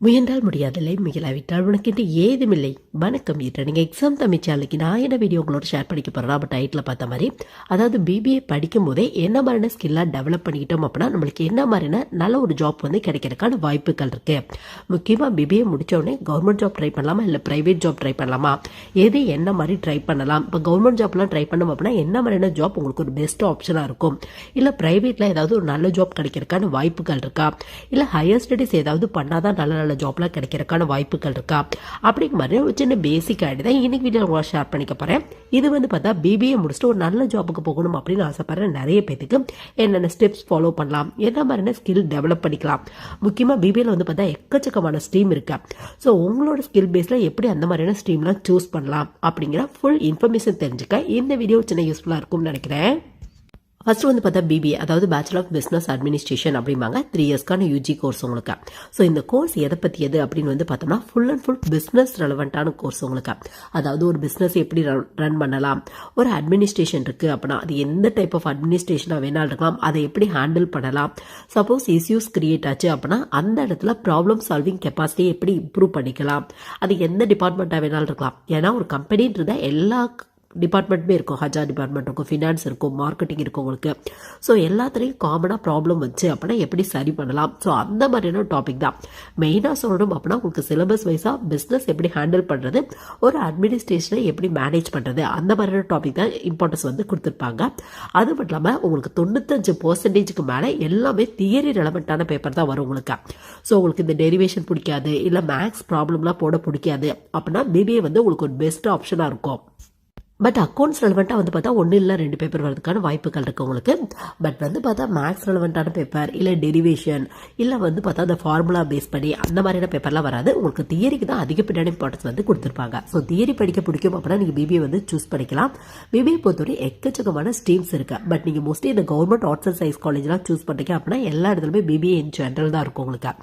முயன்றால் முடியாதில்லை முயலாவிட்டால் உனக்கு என்று ஏதுமில்லை. வணக்கம் ஈட்ட நீங்கள் எக்ஸாம் தமிழ் நான் என்ன வீடியோ உங்களோட ஷேர் பண்ணிக்க போகிறேன் நம்ம டைட்டில் பார்த்த மாதிரி. அதாவது பிபிஏ படிக்கும் போதே என்ன மாதிரியான ஸ்கில்லாக டெவலப் பண்ணிக்கிட்டோம் அப்படின்னா நம்மளுக்கு என்ன மாதிரியான நல்ல ஒரு ஜாப் வந்து கிடைக்கிறதுக்கான வாய்ப்புகள் இருக்குது முக்கியமாக பிபிஏ முடிச்ச கவர்மெண்ட் ஜாப் ட்ரை பண்ணலாமா இல்லை ப்ரைவேட் ஜாப் ட்ரை பண்ணலாமா? எது என்ன மாதிரி ட்ரை பண்ணலாம்? இப்போ கவர்மெண்ட் ஜாப்லாம் ட்ரை பண்ணோம் அப்படின்னா என்ன மாதிரியான ஜாப் உங்களுக்கு ஒரு பெஸ்ட் ஆப்ஷனாக இருக்கும்? இல்லை ப்ரைவேட்டில் ஏதாவது ஒரு நல்ல ஜாப் கிடைக்கிறதுக்கான வாய்ப்புகள் இருக்கா? இல்லை ஹையர் ஸ்டடீஸ் ஏதாவது பண்ணாதான் நல்ல நல்ல ஜாப்லாம் கிடைக்கிறதுக்கான வாய்ப்புகள் இருக்கா? அப்படிங்கிற மாதிரி ஒரு சின்ன பேசிக் ஐடி தான் இன்னைக்கு வீடியோ உங்களை ஷேர் பண்ணிக்க போகிறேன் இது வந்து பார்த்தா பிபிஏ முடிச்சுட்டு ஒரு நல்ல ஜாப்புக்கு போகணும் அப்படின்னு ஆசைப்படுற நிறைய பேத்துக்கு என்னென்ன ஸ்டெப்ஸ் ஃபாலோ பண்ணலாம்? என்ன மாதிரியான ஸ்கில் டெவலப் பண்ணிக்கலாம்? முக்கியமாக பிபிஏல வந்து பார்த்தா எக்கச்சக்கமான ஸ்ட்ரீம் இருக்கா. ஸோ உங்களோட ஸ்கில் பேஸில் எப்படி அந்த மாதிரியான ஸ்ட்ரீம்லாம் சூஸ் பண்ணலாம்? அப்படிங்கிற ஃபுல் இன்ஃபர்மேஷன் தெரிஞ்சுக்க இந்த வீடியோ சின்ன யூஸ்ஃபுல்லாக இருக்கும்னு நினைக்கிறேன். ஃபர்ஸ்ட் வந்து பார்த்தா பிபிஏ அதாவது பேச்சுலர் ஆஃப் பிஸ்னஸ் அட்மினிஸ்ட்ரேஷன் அப்படிம்பாங்க. த்ரீ இயர்ஸ்க்கான யூஜி கோர்ஸ் உங்களுக்கு. ஸோ இந்த கோர்ஸ் எதை பற்றி எது அப்படின்னு வந்து பார்த்தோம்னா ஃபுல் அண்ட் ஃபுல் பிஸ்னஸ் ரெலவெண்ட்டான கோர்ஸ் உங்களுக்கு. அதாவது ஒரு பிஸ்னஸ் எப்படி ரன் பண்ணலாம்? ஒரு அட்மினிஸ்ட்ரேஷன் இருக்குது அப்படின்னா அது எந்த டைப் ஆஃப் அட்மினிஸ்ட்ரேஷனாக வேணாலும் இருக்கலாம். அதை எப்படி ஹேண்டில் பண்ணலாம்? சப்போஸ் இஷ்யூஸ் கிரியேட் ஆச்சு அப்படின்னா அந்த இடத்துல ப்ராப்ளம் சால்விங் கெப்பாசிட்டியை எப்படி இம்ப்ரூவ் பண்ணிக்கலாம்? அது எந்த டிபார்ட்மெண்ட்டாக வேணாலும் இருக்கலாம். ஏன்னா ஒரு கம்பெனின்றத எல்லா டிபார்ட்மெண்ட்டுமே இருக்கும் ஹஜார் டிபார்ட்மெண்ட் இருக்கும் ஃபினான்ஸ் இருக்கும் மார்க்கெட்டிங் இருக்கும் உங்களுக்கு. ஸோ எல்லாத்துலேயும் காமனாக ப்ராப்ளம் வச்சு அப்படின்னா எப்படி சரி பண்ணலாம்? ஸோ அந்த மாதிரியான டாபிக் தான். மெயினாக சொல்லணும் அப்படின்னா உங்களுக்கு சிலபஸ் வைஸாக பிஸ்னஸ் எப்படி ஹேண்டில் பண்ணுறது ஒரு அட்மினிஸ்ட்ரேஷனை எப்படி மேனேஜ் பண்ணுறது அந்த மாதிரியான டாபிக் தான் இம்பார்ட்டன்ஸ் வந்து கொடுத்துருப்பாங்க. அது மட்டும் இல்லாமல் உங்களுக்கு தொண்ணூத்தஞ்சு பர்சன்டேஜுக்கு மேலே எல்லாமே தியரி ரெலவெண்ட்டான பேப்பர் தான் வரும் உங்களுக்கு. ஸோ உங்களுக்கு இந்த டெரிவேஷன் பிடிக்காது இல்லை மேக்ஸ் ப்ராப்ளம்லாம் போட பிடிக்காது அப்படின்னா பிபிஏ வந்து உங்களுக்கு ஒரு பெஸ்ட் ஆப்ஷனாக இருக்கும். பட் அக்கௌண்ட்ஸ் ரெலவெண்ட்டாக வந்து பார்த்தா ஒன்றும் இல்லை ரெண்டு பேப்பர் வரதுக்கான வாய்ப்புகள் இருக்குது உங்களுக்கு. பட் வந்து பார்த்தா மேக்ஸ் ரெலவெண்ட்டான பேப்பர் இல்லை டெரிவேஷன் இல்லை வந்து பார்த்தா அந்த ஃபார்முலா பேஸ் பண்ணி அந்த மாதிரியான பேப்பர்லாம் வராது. உங்களுக்கு தியரிக்கு தான் அதிகப்படியான இம்பார்ட்டன்ஸ் வந்து கொடுத்துருப்பாங்க. ஸோ தியரி படிக்க பிடிக்கும் அப்படின்னா நீங்கள் பிபிஏ வந்து சூஸ் பண்ணிக்கலாம். பிபிஏ பொறுத்தவரை எக்கச்சக்கமான ஸ்ட்ரீம்ஸ் இருக்குது பட் நீங்கள் மோஸ்ட்லி இந்த கவர்மெண்ட் ஆர்ட்ஸ் அண்ட் சயின்ஸ் காலேஜ்லாம் சூஸ் பண்ணுறீங்க அப்படின்னா எல்லா இடத்துலையுமே பிபிஏ இன் ஜென்ரல் தான் இருக்கும் உங்களுக்கு.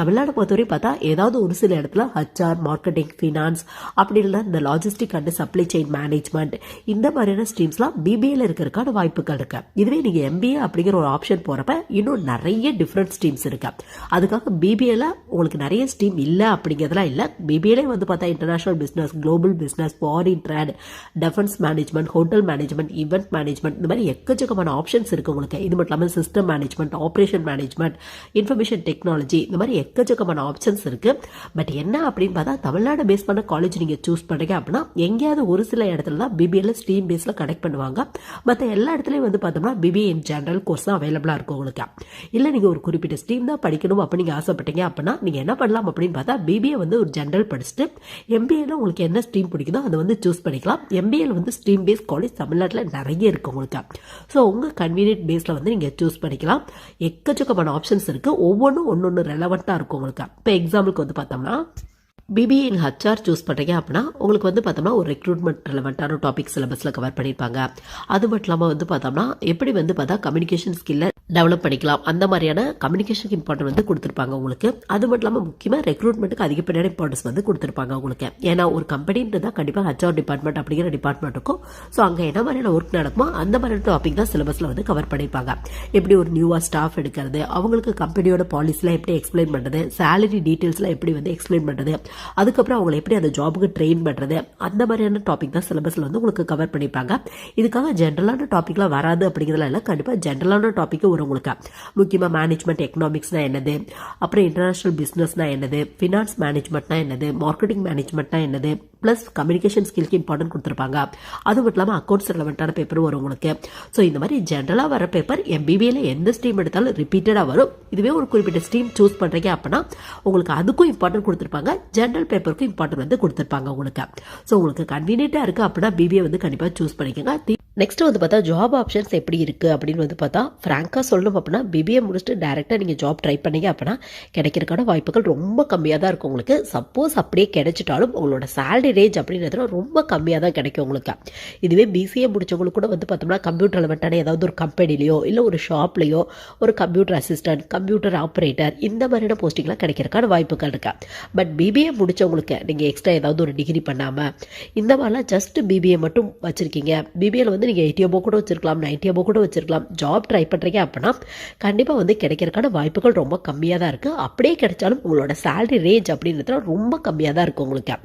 தமிழ்நாடு பொறுத்தவரை பார்த்தா ஏதாவது ஒரு சில இடத்துல ஹச்ஆர் மார்க்கெட்டிங் ஃபினான்ஸ் அப்படி இல்லை இந்த logistic and supply chain management management இந்த மாதிரியான ஸ்ட்ரீம்ஸ்லாம் பிபிஏல இருக்கிறதுக்கான வாய்ப்புகள் இருக்கு. இதுவே நீங்க எம்பிஏ அப்படிங்கிற ஒரு ஆப்ஷன் போறப்ப இன்னும் நிறைய டிஃப்ரெண்ட் ஸ்ட்ரீம்ஸ் இருக்கு. அதுக்காக பிபிஏல உங்களுக்கு நிறைய ஸ்ட்ரீம் இல்லை அப்படிங்கிறதுலாம் இல்லை. பிபிஏலே வந்து பார்த்தா international business global business foreign trade defence management hotel management event management இந்த மாதிரி எக்கச்சக்கமான ஆப்ஷன்ஸ் இருக்கு உங்களுக்கு. இது மட்டும் இல்லாமல் system management operation management information technology இந்த மாதிரி எக்கச்சக்கமான ஆப்ஷன்ஸ் இருக்கு. பட் என்ன அப்படின்னு பார்த்தா தமிழ்நாடு பேஸ் பண்ண காலேஜ் நீங்க சூஸ் பண்ணுறீங்க அப்படின்னா எங்கேயாவது ஒரு சில இடத்துல தான் பிபிஏல ஸ்ட்ரீம் பேஸில் கனெக்ட் பண்ணுவாங்க. மற்ற எல்லா இடத்துலையும் வந்து பார்த்தோம்னா பிபிஏ இன் ஜென்ரல் கோர்ஸ் தான் அவைலபிளாக இருக்கும் உங்களுக்கு. இல்லை நீங்கள் ஒரு குறிப்பிட்ட ஸ்ட்ரீம் தான் படிக்கணும் அப்போ நீங்கள் ஆசைப்பட்டீங்க அப்படின்னா நீங்கள் என்ன பண்ணலாம் அப்படின்னு பார்த்தா பிபிஏ வந்து ஒரு ஜென்ரல் படிச்சுட்டு எம்பிஏல உங்களுக்கு என்ன ஸ்ட்ரீம் பிடிக்குதோ அதை வந்து சூஸ் பண்ணிக்கலாம். எம்பிஏல வந்து ஸ்ட்ரீம் பேஸ் காலேஜ் தமிழ்நாட்டில் நிறைய இருக்குது உங்களுக்கு. ஸோ உங்கள் கன்வீனியன்ட் பேஸில் வந்து நீங்கள் சூஸ் பண்ணிக்கலாம். எக்கச்சக்கமான ஆப்ஷன்ஸ் இருக்குது ஒவ்வொன்றும் ஒன்று ஒன்று ரெலவெண்ட்டாக இருக்கும் உங்களுக்கு. இப்போ எக்ஸாம்பிளுக்கு வந்து பார்த்தோம்னா பிபிஏ இன் ஹச்ஆர் சூஸ் பண்ணுறீங்க அப்படின்னா உங்களுக்கு வந்து பார்த்தோம்னா ஒரு ரெக்ரூட்மெண்ட் ரிலவெண்ட்டான டாபிக் சிலபஸில் கவர் பண்ணியிருப்பாங்க அது மட்டும் இல்லாமல் வந்து பார்த்தோம்னா எப்படி வந்து பார்த்தா கம்யூனிகேஷன் ஸ்கில்லை டெவலப் பண்ணிக்கலாம். அந்த மாதிரியான கம்யூனிகேஷன் இம்பார்ட்டன்ட் வந்து கொடுத்துருப்பாங்க உங்களுக்கு. அது மட்டும் இல்லாமல் முக்கியமாக ரெக்ரூட்மெண்ட்டுக்கு அதிகப்படியான இம்பார்ட்டன்ஸ் வந்து கொடுத்துருப்பாங்க உங்களுக்கு. ஏன்னா ஒரு கம்பெனின்றது கண்டிப்பாக ஹச்ஆர் டிபார்ட்மெண்ட் அப்படிங்கிற டிபார்ட்மெண்ட் இருக்கும். ஸோ அங்கே என்ன மாதிரியான ஒர்க் நடக்குமோ அந்த மாதிரியான டாபிக் தான் சிலபஸில் வந்து கவர் பண்ணியிருப்பாங்க எப்படி ஒரு நியூவாக ஸ்டாஃப் எடுக்கிறது அவங்களுக்கு கம்பெனியோட பாலிசிலாம் எப்படி எக்ஸ்பிளைன் பண்ணுறது சேலரி டீட்டெயில்ஸ்லாம் எப்படி வந்து எக்ஸ்பிளைன் பண்ணுறது அதுக்கப்புறம் அவங்களை எப்படி அந்த ஜாபுக்கு ட்ரெயின் பண்ணுறது அந்த மாதிரியான டாபிக் தான் சிலபஸில் வந்து உங்களுக்கு கவர் பண்ணிப்பாங்க. இதுக்காக ஜென்ரலான டாப்பிக்லாம் வராது அப்படிங்கிறதுலாம் இல்லை கண்டிப்பாக ஜென்ரலான டாப்பிக்கு வரும் உங்களுக்கு முக்கியமாக மேனேஜ்மெண்ட் எக்கனாமிக்ஸ்னா என்னது? அப்புறம் இன்டர்நேஷனல் பிஸ்னஸ்னா என்னது? ஃபினான்ஸ் மேனேஜ்மெண்ட்னா என்னது? மார்க்கெட்டிங் மேனேஜ்மெண்ட்னா என்னது? ப்ளஸ் கம்யூனிகேஷன் ஸ்கில்க்கு இம்பார்ட்டன்ட் கொடுத்துருப்பாங்க. அது மட்டும் இல்லாமல் அக்கௌண்ட்ஸ் ரிலவெண்ட்டான பேப்பர் வரும் உங்களுக்கு. ஸோ இந்த மாதிரி ஜென்ரலாக வர பேப்பர் எம்பிபிஏல எந்த ஸ்ட்ரீம் எடுத்தாலும் ரிப்பீட்டடாக வரும். இதுவே ஒரு குறிப்பிட்ட ஸ்ட்ரீம் சூஸ் பண்ணுறீங்க அப்படின்னா உங்களுக்கு அதுக்கும் இம்பார்ட்டன்ட் கொடுத்துருப்பாங்க. ஜென்ரல் பேப்பருக்கும் இம்பார்ட்டன்ட் வந்து கொடுத்துருப்பாங்க உங்களுக்கு. ஸோ உங்களுக்கு கன்வீனியன்ட்டாக இருக்குது அப்படின்னா பிபிஏ வந்து கண்டிப்பாக சூஸ் பண்ணிக்கோங்க. நெக்ஸ்ட் வந்து பார்த்தா ஜாப் ஆப்ஷன்ஸ் எப்படி இருக்குது அப்படின்னு வந்து பார்த்தா ஃப்ராங்காக சொல்லணும் அப்படின்னா பிபிஏ முடிச்சுட்டு டேரெக்டாக நீங்கள் ஜாப் ட்ரை பண்ணீங்க அப்படின்னா கிடைக்கிறதுக்கான வாய்ப்புகள் ரொம்ப கம்மியாக தான் இருக்கும் உங்களுக்கு. சப்போஸ் அப்படியே கிடைச்சிட்டாலும் உங்களோட சேலரி ரேஞ்ச் அப்படின்றது ரொம்ப கம்மியாக தான் கிடைக்கும் உங்களுக்கு. இதுவே பிசிஏ முடிச்சவங்களுக்கு கூட வந்து பார்த்தோம்னா கம்ப்யூட்டர் ரெலவெண்ட்டான ஏதாவது ஒரு கம்பெனிலையோ இல்லை ஒரு ஷாப்லையோ ஒரு கம்ப்யூட்டர் அசிஸ்டன்ட் கம்ப்யூட்டர் ஆப்ரேட்டர் இந்த மாதிரியான போஸ்டிங்லாம் கிடைக்கிறதுக்கான வாய்ப்புகள் இருக்கா. பட் பிபிஏ முடிச்சவங்களுக்கு நீங்கள் எக்ஸ்ட்ரா ஏதாவது ஒரு டிகிரி பண்ணாமல் இந்த மாதிரிலாம் ஜஸ்ட் பிபிஏ மட்டும் வச்சுருக்கீங்க. பிபிஏல வந்து வந்து நீங்கள் எயிட்டி கூட வச்சிருக்கலாம் நைன்ட்டி கூட வச்சுருக்கலாம். ஜாப் ட்ரை பண்ணுறீங்க அப்படின்னா கண்டிப்பாக வந்து கிடைக்கிறதுக்கான வாய்ப்புகள் ரொம்ப கம்மியாக தான் இருக்குது அப்படியே கிடைச்சாலும் உங்களோட சேலரி ரேஞ்ச் அப்படின்றது ரொம்ப கம்மியாக தான் இருக்கும் உங்களுக்கு.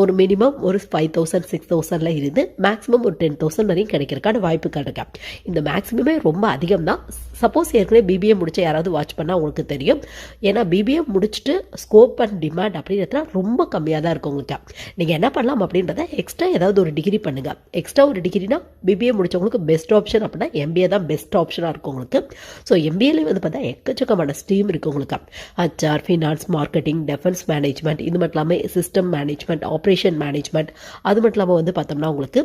ஒரு மினிமம் ஒரு ஃபைவ் தௌசண்ட் சிக்ஸ் தௌசண்டில் இருந்து மேக்ஸிமம் ஒரு டென் தௌசண்ட் வரையும் கிடைக்கிறதுக்கான வாய்ப்புகள் இருக்கு. இந்த மேக்ஸிமமே ரொம்ப அதிகம் தான் சப்போஸ் ஏற்கனவே பிபிஏ முடிச்ச யாராவது வாட்ச் பண்ணால் உங்களுக்கு தெரியும். ஏன்னா பிபிஏ முடிச்சுட்டு ஸ்கோப் அண்ட் டிமாண்ட் அப்படின்றதுல ரொம்ப கம்மியாக தான் இருக்கும் உங்களுக்கு. நீங்கள் என்ன பண்ணலாம் அப்படின்றத எக்ஸ்ட்ரா ஏதாவது ஒரு டிகிரி பண்ணுங்கள் எக்ஸ்ட்ரா ஒரு டிகிரினா எம்பிஏ முடித்தவங்களுக்கு பெஸ்ட் ஆப்ஷன் அப்படின்னா எம்பிஏ தான் பெஸ்ட் ஆப்ஷனாக இருக்கும் உங்களுக்கு. ஸோ எம்பிஏலேயும் வந்து பார்த்தா எக்கச்சக்கமான ஸ்ட்ரீம் இருக்குது உங்களுக்கு. HR finance marketing defence management இது மட்டும் இல்லாமல் சிஸ்டம் மேனேஜ்மெண்ட் ஆப்ரேஷன் மேனேஜ்மெண்ட் அது மட்டும் இல்லாமல் வந்து பார்த்தோம்னா உங்களுக்கு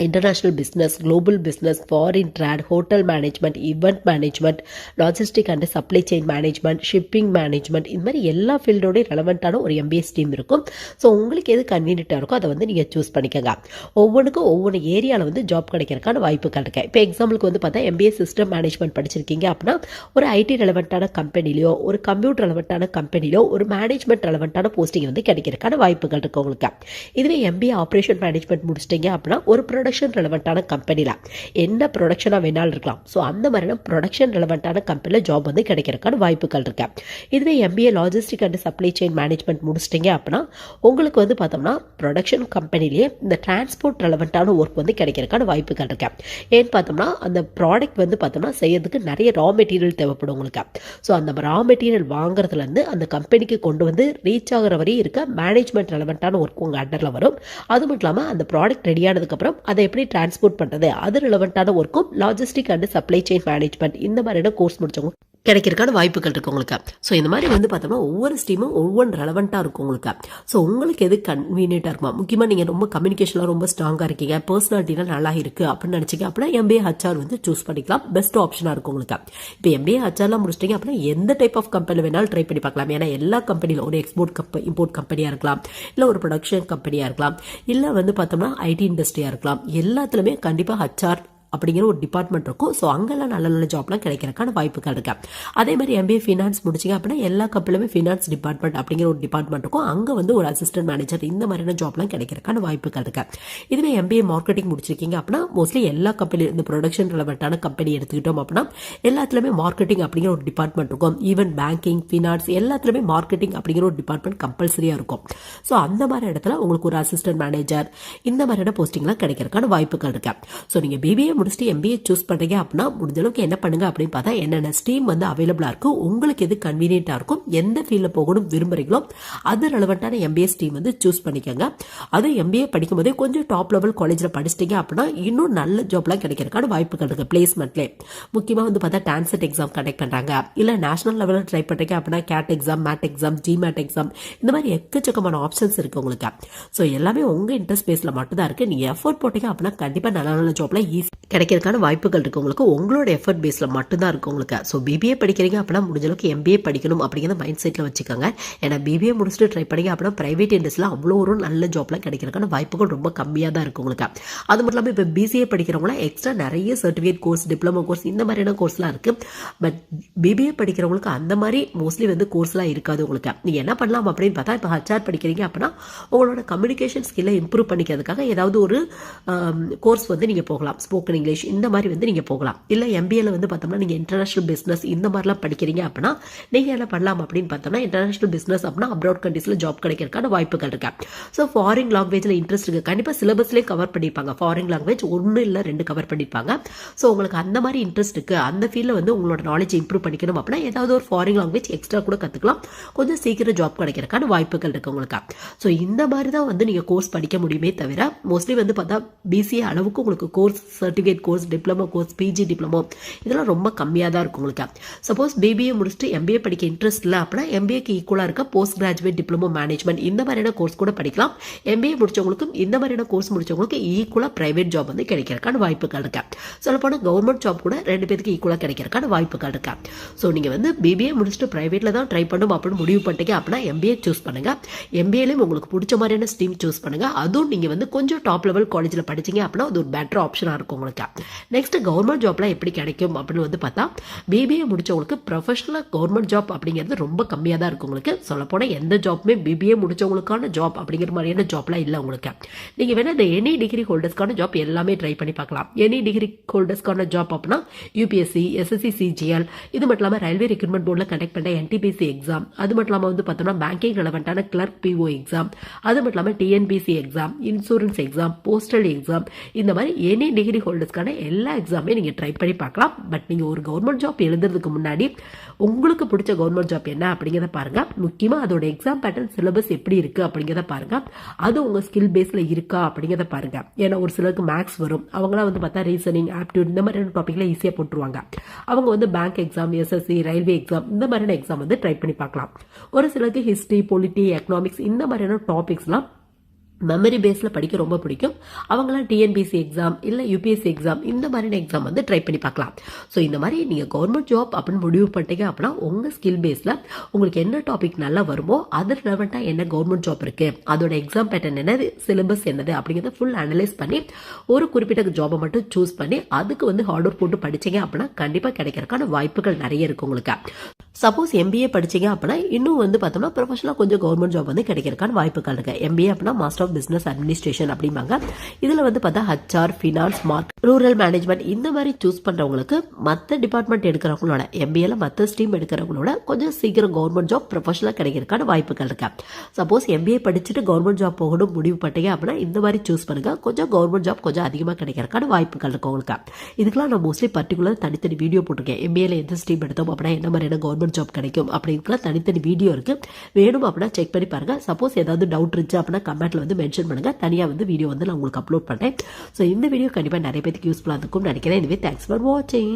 international business global business foreign trade hotel management event management logistic and supply chain management shipping management இந்த மாதிரி எல்லா ஃபீல்டோடய ரெலவெண்ட்டான ஒரு எம்பிஎஸ் ஸ்ட்ரீம் இருக்கும். ஸோ உங்களுக்கு எது கன்வீனியண்ட்டாக இருக்கோ அதை வந்து நீங்கள் சூஸ் பண்ணிக்கோங்க. ஒவ்வொன்றுக்கும் ஒவ்வொரு ஏரியாவில் வந்து ஜாப் கிடைக்கிறதுக்கான வாய்ப்புகள் இருக்குது இப்போ எக்ஸாம்பிளுக்கு வந்து பார்த்தா எம்பிஎஸ் சிஸ்டம் மேனேஜ்மெண்ட் படிச்சிருக்கீங்க அப்படின்னா ஒரு ஐடி ரெலவெண்ட்டான கம்பெனிலையோ ஒரு கம்ப்யூட்டர் ரெலவெண்ட்டான கம்பெனிலையோ ஒரு மேனேஜ்மெண்ட் ரெலவெண்ட்டான போஸ்டிங் வந்து கிடைக்கிறதுக்கான வாய்ப்புகள் இருக்கு உங்களுக்கு. இதுவே எம்பிஏ ஆப்ரேஷன் மேனேஜ்மெண்ட் முடிச்சிட்டீங்க அப்படின்னா ஒரு ப்ரொடக்ஷன் ரெலவெண்ட்டான கம்பெனியில் என்ன ப்ரொடக்ஷனாக வேணாலும் இருக்கலாம். ஸோ அந்த மாதிரியான ப்ரொடக்ஷன் ரெலவெண்ட்டான கம்பெனியில் ஜாப் வந்து கிடைக்கிறதுக்கான வாய்ப்புகள் இருக்கு. இதுவே MBA logistic and supply chain management முடிச்சிட்டிங்க அப்படின்னா உங்களுக்கு வந்து பார்த்தோம்னா ப்ரொடக்ஷன் கம்பெனிலேயே இந்த டிரான்ஸ்போர்ட் ரெலவெண்ட்டான ஒர்க் வந்து கிடைக்கிறதுக்கான வாய்ப்புகள் இருக்கு. ஏன்னு பார்த்தோம்னா அந்த ப்ராடக்ட் வந்து பார்த்தோம்னா செய்யறதுக்கு நிறைய ரா மெட்டீரியல் தேவைப்படும் உங்களுக்கு. ஸோ அந்த ரா மெட்டீரியல் வாங்குறதுலேருந்து அந்த கம்பெனிக்கு கொண்டு வந்து ரீச் ஆகிற வரையும் இருக்க மேனேஜ்மெண்ட் ரெலவெண்ட்டான ஒர்க் உங்கள் அண்டரில் வரும். அது மட்டும் இல்லாமல் அந்த ப்ராடக்ட் ரெடி ஆனதுக்கப்புறம் அதை எப்படி டிரான்ஸ்போர்ட் பண்ணுறது அது ரிலவெண்ட்டான ஒர்க்கும் logistic and supply chain management இந்த மாதிரியான கோர்ஸ் முடிச்சவங்க கிடைக்கிறதுக்கான வாய்ப்புகள் இருக்குது உங்களுக்கு. ஸோ இந்த மாதிரி வந்து பார்த்தோம்னா ஒவ்வொரு ஸ்ட்ரீமும் ஒவ்வொன்று ரெலவெண்ட்டாக இருக்கும் உங்களுக்கு. ஸோ உங்களுக்கு எது கன்வீனியண்ட்டாக இருக்குமா? முக்கியமாக நீங்கள் ரொம்ப கம்யூனிகேஷனில் ரொம்ப ஸ்ட்ராங்காக இருக்கீங்க. பர்சனாலிட்டிலாம் நல்லா இருக்குது அப்படின்னு நினச்சிங்க அப்படின்னா எம்பிஏ ஹச்ஆர் வந்து சூஸ் பண்ணிக்கலாம். பெஸ்ட் ஆப்ஷனாக இருக்கும் உங்களுக்கு. இப்போ எம்பிஏ ஹச்ஆர்லாம் முடிச்சிட்டிங்க அப்படின்னா எந்த டைப் ஆஃப் கம்பெனி வேணாலும் ட்ரை பண்ணி பார்க்கலாம். ஏன்னா எல்லா கம்பெனியில் ஒரு எக்ஸ்போர்ட் கம்பெனி இம்போர்ட் கம்பெனியாக இருக்கலாம். இல்லை ஒரு ப்ரொடக்ஷன் கம்பெனியாக இருக்கலாம். இல்லை வந்து பார்த்தோம்னா ஐடி இண்டஸ்ட்ரியாக இருக்கலாம். எல்லாத்துலேயுமே கண்டிப்பாக ஹச்ஆர் அப்படிங்கிற ஒரு டிபார்ட்மெண்ட் இருக்கும். ஸோ அங்கெல்லாம் நல்ல நல்ல ஜாப்லாம் கிடைக்கிறதுக்கான வாய்ப்புகள் இருக்கு. அதே மாதிரி எம்பிஏ ஃபினான்ஸ் முடிச்சிங்க அப்படின்னா எல்லா கம்பெனிலுமே ஃபினான்ஸ் டிபார்ட்மெண்ட் அப்படிங்கிற ஒரு டிபார்ட்மெண்ட் இருக்கும். அங்கே வந்து ஒரு அசிஸ்டன்ட் மேனேஜர் இந்த மாதிரியான ஜாப்லாம் கிடைக்கிறதுக்கான வாய்ப்புகள் இருக்கு. இதுவே எம்பிஏ மார்க்கெட்டிங் முடிச்சிருக்கீங்க அப்படின்னா மோஸ்ட்லி எல்லா கம்பெனி இந்த ப்ரொடக்ஷன் ரிலவெண்ட்டான கம்பெனி எடுத்துக்கிட்டோம் அப்படின்னா எல்லாத்துலேயுமே மார்க்கெட்டிங் அப்படிங்கிற ஒரு டிபார்ட்மெண்ட் இருக்கும். ஈவன் பேங்கிங் ஃபினான்ஸ் எல்லாத்துலேயுமே மார்க்கெட்டிங் அப்படிங்கிற ஒரு டிபார்ட்மெண்ட் கம்பல்சரியாக இருக்கும். ஸோ அந்த மாதிரி இடத்துல உங்களுக்கு ஒரு அசிஸ்டன்ட் மேனேஜர் இந்த மாதிரியான போஸ்டிங்லாம் கிடைக்கிறதுக்கான வாய்ப்புகள் இருக்கு. ஸோ நீங்கள் பிபிஏ முடிச்சுட்டு எம்பிஏ சூஸ் பண்ணுறீங்க அப்படின்னா முடிஞ்சளவுக்கு என்ன பண்ணுங்க அப்படின்னு பார்த்தா என்னென்ன ஸ்ட்ரீம் வந்து அவைலபிளாக இருக்கும் உங்களுக்கு எது கன்வீனியன்ட்டாக இருக்கும் எந்த ஃபீல்டில் போகணும் விரும்புறீங்களோ அது ரெலவெண்ட்டான எம்பிஏ ஸ்ட்ரீம் வந்து சூஸ் பண்ணிக்கோங்க. அது எம்பிஏ படிக்கும் போதே கொஞ்சம் டாப் லெவல் காலேஜில் படிச்சிட்டிங்க அப்படின்னா இன்னும் நல்ல ஜாப்லாம் கிடைக்கிறதுக்கான வாய்ப்புகள் இருக்குது பிளேஸ்மெண்ட்லேயே முக்கியமாக வந்து பார்த்தா டான்செட் எக்ஸாம் கண்டக்ட் பண்ணுறாங்க இல்லை நேஷனல் லெவலில் ட்ரை பண்ணுறீங்க அப்படின்னா CAT exam MAT exam GMAT exam இந்த மாதிரி எக்கச்சக்கமான ஆப்ஷன்ஸ் இருக்குது உங்களுக்கு. ஸோ எல்லாமே உங்கள் இன்ட்ரெஸ்ட் பேஸில் மட்டும்தான் இருக்குது நீங்கள் எஃபோர்ட் போட்டீங்க அப்படின்னா கண்டிப்பாக நல்ல நல்ல ஜாப்லாம் ஈஸி கிடைக்கிறதுக்கான வாய்ப்புகள் இருக்குது உங்களுக்கு உங்களோட எஃபர்ட் பேஸில் மட்டும்தான் இருக்கும் உங்களுக்கு. ஸோ பிபிஏ படிக்கிறீங்க அப்படின்னா முடிஞ்ச அளவுக்கு எம்பிஏ படிக்கணும் அப்படிங்கிற மைண்ட் செட்டில் வச்சுக்கோங்க. ஏன்னா பிபிஏ முடிச்சுட்டு ட்ரை பண்ணிங்க அப்படின்னா ப்ரைவேட் இண்டஸ்ட்ரியில் அவ்வளோ ஒரு நல்ல ஜாப்லாம் கிடைக்கிறதுக்கான வாய்ப்புகள் ரொம்ப கம்மியாக தான் இருக்கும் உங்களுக்கு. அது மட்டும் இல்லாமல் இப்போ பிசிஏ படிக்கிறவங்களாம் எக்ஸ்ட்ரா நிறைய சர்டிஃபிகேட் கோர்ஸ் டிப்ளமோ கோர்ஸ் இந்த மாதிரியான கோர்ஸ்லாம் இருக்குது பட் பிபிஏ படிக்கிறவங்களுக்கு அந்த மாதிரி மோஸ்ட்லி வந்து கோர்ஸ்லாம் இருக்காது உங்களுக்கு. நீங்கள் என்ன பண்ணலாம் அப்படின்னு பார்த்தா இப்போ ஹச்ஆர் படிக்கிறீங்க அப்படின்னா உங்களோட கம்யூனிகேஷன் ஸ்கில்லை இம்ப்ரூவ் பண்ணிக்கிறதுக்காக ஏதாவது ஒரு கோர்ஸ் வந்து நீங்கள் போகலாம். ஸ்போக்கன் இங்கிலீஷ் இந்த மாதிரி வந்து நீங்கள் போகலாம். இல்லை எம்பிஏல வந்து பார்த்தோம்னா நீங்கள் இன்டர்நேஷனல் பிஸ்னஸ் இந்த மாதிரிலாம் படிக்கிறீங்க அப்படின்னா நீங்கள் என்ன பண்ணலாம் அப்படின்னு பார்த்தோம்னா இன்டர்நேஷனல் பிஸ்னஸ் அப்படின்னா அப்ராட் கண்ட்ரீஸில் ஜாப் கிடைக்கிறதுக்கான வாய்ப்புகள் இருக்கு. ஸோ ஃபாரின் லாங்குவேஜில் இன்ட்ரெஸ்ட் இருக்குது கண்டிப்பாக சிலபஸ்லேயே கவர் பண்ணியிருப்பாங்க ஃபாரின் லாங்குவேஜ் ஒன்று இல்லை ரெண்டு கவர் பண்ணியிருப்பாங்க ஸோ உங்களுக்கு அந்த மாதிரி இன்ட்ரெஸ்ட் இருக்குது அந்த ஃபீல்டில் வந்து உங்களோட நாலேஜ் இம்ப்ரூவ் பண்ணிக்கணும் அப்படின்னா ஏதாவது ஒரு ஃபாரின் லாங்குவேஜ் எக்ஸ்ட்ரா கூட கற்றுக்கலாம் கொஞ்சம் சீக்கிரம் ஜாப் கிடைக்கிறதுக்கான வாய்ப்புகள் இருக்குது உங்களுக்கு. ஸோ இந்த மாதிரி தான் வந்து நீங்கள் கோர்ஸ் படிக்க முடியுமே தவிர மோஸ்ட்லி வந்து பார்த்தா பிசிஏ அளவுக்கு உங்களுக்கு course certificate course diploma course PG diploma இதெல்லாம் ரொம்ப கம்மியாக தான் இருக்கும் உங்களுக்கு. சப்போஸ் பிபிஏ முடிச்சுட்டு எம்பிஏ படிக்க இன்ட்ரெஸ்ட் இல்லை அப்படின்னா எம்பிஏக்கு ஈக்குவலாக இருக்க போஸ்ட் கிராஜுவேட் டிப்ளமோ மேனேஜ்மெண்ட் இந்த மாதிரியான கோர்ஸ் கூட படிக்கலாம். எம்பிஏ முடிச்சவங்களுக்கும் இந்த மாதிரியான கோர்ஸ் முடிச்சவங்களுக்கு ஈக்குவலாக பிரைவேட் ஜாப் வந்து கிடைக்கிறதுக்கான வாய்ப்புகள் இருக்கு. சொல்லப்போனால் கவர்மெண்ட் ஜாப் கூட ரெண்டு பேருக்கு ஈக்குவலாக கிடைக்கிறதுக்கான வாய்ப்புகள் இருக்கு. ஸோ நீங்கள் வந்து பிபிஏ முடிச்சுட்டு ப்ரைவேட்டில் தான் ட்ரை பண்ணும் அப்படின்னு முடிவு பண்ணிட்டீங்க அப்படின்னா எம்பிஏ சூஸ் பண்ணுங்க. எம்பிஏலையும் உங்களுக்கு பிடிச்ச மாதிரியான ஸ்ட்ரீம் சூஸ் பண்ணுங்க. அதுவும் நீங்கள் வந்து கொஞ்சம் டாப் லெவல் காலேஜில் படிச்சீங்க அப்படின்னா அது ஒரு பெட்டர் ஆப்ஷனாக இருக்கும் உங்களுக்கு. இருக்கா நெக்ஸ்ட் கவர்மெண்ட் ஜாப்லாம் எப்படி கிடைக்கும் அப்படின்னு வந்து பார்த்தா பிபிஏ முடிச்சவங்களுக்கு ப்ரொஃபஷனல் கவர்மெண்ட் ஜாப் அப்படிங்கிறது ரொம்ப கம்மியாக தான் இருக்கும் உங்களுக்கு. சொல்லப்போனால் எந்த ஜாப்புமே பிபிஏ முடிச்சவங்களுக்கான ஜாப் அப்படிங்கிற மாதிரியான ஜாப்லாம் இல்லை உங்களுக்கு. நீங்கள் வேணால் இந்த எனி டிகிரி ஹோல்டர்ஸ்க்கான ஜாப் எல்லாமே ட்ரை பண்ணி பார்க்கலாம். எனி டிகிரி ஹோல்டர்ஸ்க்கான ஜாப் அப்படின்னா யூபிஎஸ்சி எஸ்எஸ்சி சிஜிஎல் இது மட்டும் இல்லாமல் ரயில்வே ரெக்ரூட்மெண்ட் போர்டில் கண்டக்ட் பண்ண என்டிபிசி எக்ஸாம் அது மட்டும் இல்லாமல் வந்து பார்த்தோம்னா பேங்கிங் ரெலவெண்ட்டான கிளர்க் பிஓ எக்ஸாம் அது மட்டும் இல்லாமல் TNPSC exam insurance exam postal exam இந்த மாதிரி எனி டிகிரி ஹோல்டர்ஸ்க்கான எல்லா எக்ஸாமே நீங்கள் ட்ரை பண்ணி பார்க்கலாம். பட் நீங்கள் ஒரு கவர்மெண்ட் ஜாப் எழுதுறதுக்கு முன்னாடி உங்களுக்கு பிடிச்ச கவர்மெண்ட் ஜாப் என்ன அப்படிங்கிறத பாருங்க. முக்கியமாக அதோட எக்ஸாம் பேட்டர்ன் சிலபஸ் எப்படி இருக்கு அப்படிங்கிறத பாருங்க. அது உங்கள் ஸ்கில் பேஸில் இருக்கா அப்படிங்கிறத பாருங்க. ஏன்னா ஒரு சிலருக்கு மேக்ஸ் வரும். அவங்களாம் வந்து பார்த்தா ரீசனிங் ஆப்டியூட் இந்த மாதிரியான டாப்பிக்கில் ஈஸியாக போட்டுருவாங்க. அவங்க வந்து bank exam SSC railway exam இந்த மாதிரியான எக்ஸாம் வந்து ட்ரை பண்ணி பார்க்கலாம். ஒரு சிலருக்கு ஹிஸ்ட்ரி பொலிட்டி எக்கனாமிக்ஸ் இந்த மாதிரியான டாபிக்ஸ்லாம் மெமரி பேஸில் படிக்க ரொம்ப பிடிக்கும். அவங்களாம் டிஎன்பிசி எக்ஸாம் இல்லை யூபிஎஸ்சி எக்ஸாம் இந்த மாதிரியான எக்ஸாம் வந்து ட்ரை பண்ணி பார்க்கலாம். ஸோ இந்த மாதிரி நீங்கள் கவர்மெண்ட் ஜாப் அப்படின்னு முடிவு பண்ணிட்டீங்க அப்படின்னா உங்கள் ஸ்கில் பேஸில் உங்களுக்கு என்ன டாபிக் நல்லா வருமோ அது ரிலவெண்ட்டாக என்ன கவர்மெண்ட் ஜாப் இருக்குது அதோட எக்ஸாம் பேட்டர்ன் என்னது சிலபஸ் என்னது அப்படிங்கிறத ஃபுல் அனலைஸ் பண்ணி ஒரு குறிப்பிட்ட ஜாபை மட்டும் சூஸ் பண்ணி அதுக்கு வந்து ஹார்ட் ஒர்க் போட்டு படிச்சீங்க அப்படின்னா கண்டிப்பாக கிடைக்கிறதுக்கான வாய்ப்புகள் நிறைய இருக்கு உங்களுக்கு. சப்போஸ் எம்பிஏ படிச்சீங்க அப்படின்னா இன்னும் வந்து பார்த்தோம்னா ப்ரொஃபஷனலாக கொஞ்சம் கவர்மெண்ட் ஜாப் வந்து கிடைக்கிறதுக்கான வாய்ப்புகள் இருக்குது எம்பிஏ அப்படின்னா மாஸ்டர் ஆஃப் பிஸ்னஸ் அட்மினிஸ்ட்ரேஷன் அப்படிம்பாங்க. இதில் வந்து பார்த்தா HR finance mark rural management இந்த மாதிரி சூஸ் பண்ணுறவங்களுக்கு மற்ற டிபார்ட்மெண்ட் எடுக்கிறவங்களோட எம்பிஏல மற்ற ஸ்ட்ரீம் எடுக்கிறவங்களோட கொஞ்சம் சீக்கிரம் கவர்மெண்ட் ஜாப் ப்ரொஃபஷனலாக கிடைக்கிறதுக்கான வாய்ப்புகள் இருக்கு. சப்போஸ் எம்பிஏ படிச்சுட்டு கவர்மெண்ட் ஜாப் போகணும் முடிவு பண்ணிட்டீங்க அப்படின்னா இந்த மாதிரி சூஸ் பண்ணுங்கள் கொஞ்சம் கவர்மெண்ட் ஜாப் கொஞ்சம் அதிகமாக கிடைக்கிறதுக்கான வாய்ப்புகள் இருக்கு உங்களுக்கு. இதுக்கெல்லாம் நான் மோஸ்ட்லி பர்டிகுலர் தனித்தனி வீடியோ போட்டிருக்கேன். எம்பிஏல எந்த ஸ்ட்ரீம் எடுத்தோம் அப்படின்னா என்ன மாதிரியான கவர்மெண்ட் ஜாப் கிடைக்கும் அப்படின்லாம் தனித்தனி வீடியோ இருக்குது வேணும் அப்படின்னா செக் பண்ணி பாருங்க. சப்போஸ் ஏதாவது டவுட் இருந்துச்சு அப்படின்னா கமெண்ட்ல வந்து மென்ஷன் பண்ணுங்க. தனியாக வந்து வீடியோ வந்து நான் உங்களுக்கு அப்லோட் பண்ணேன் ஸோ இந்த வீடியோ கண்டிப்பாக நிறைய பேருக்கு யூஸ்ஃபுல்லாக இருக்கும்னு நினைக்கிறேன். இதுவே தேங்க்ஸ் ஃபார் வாட்சிங்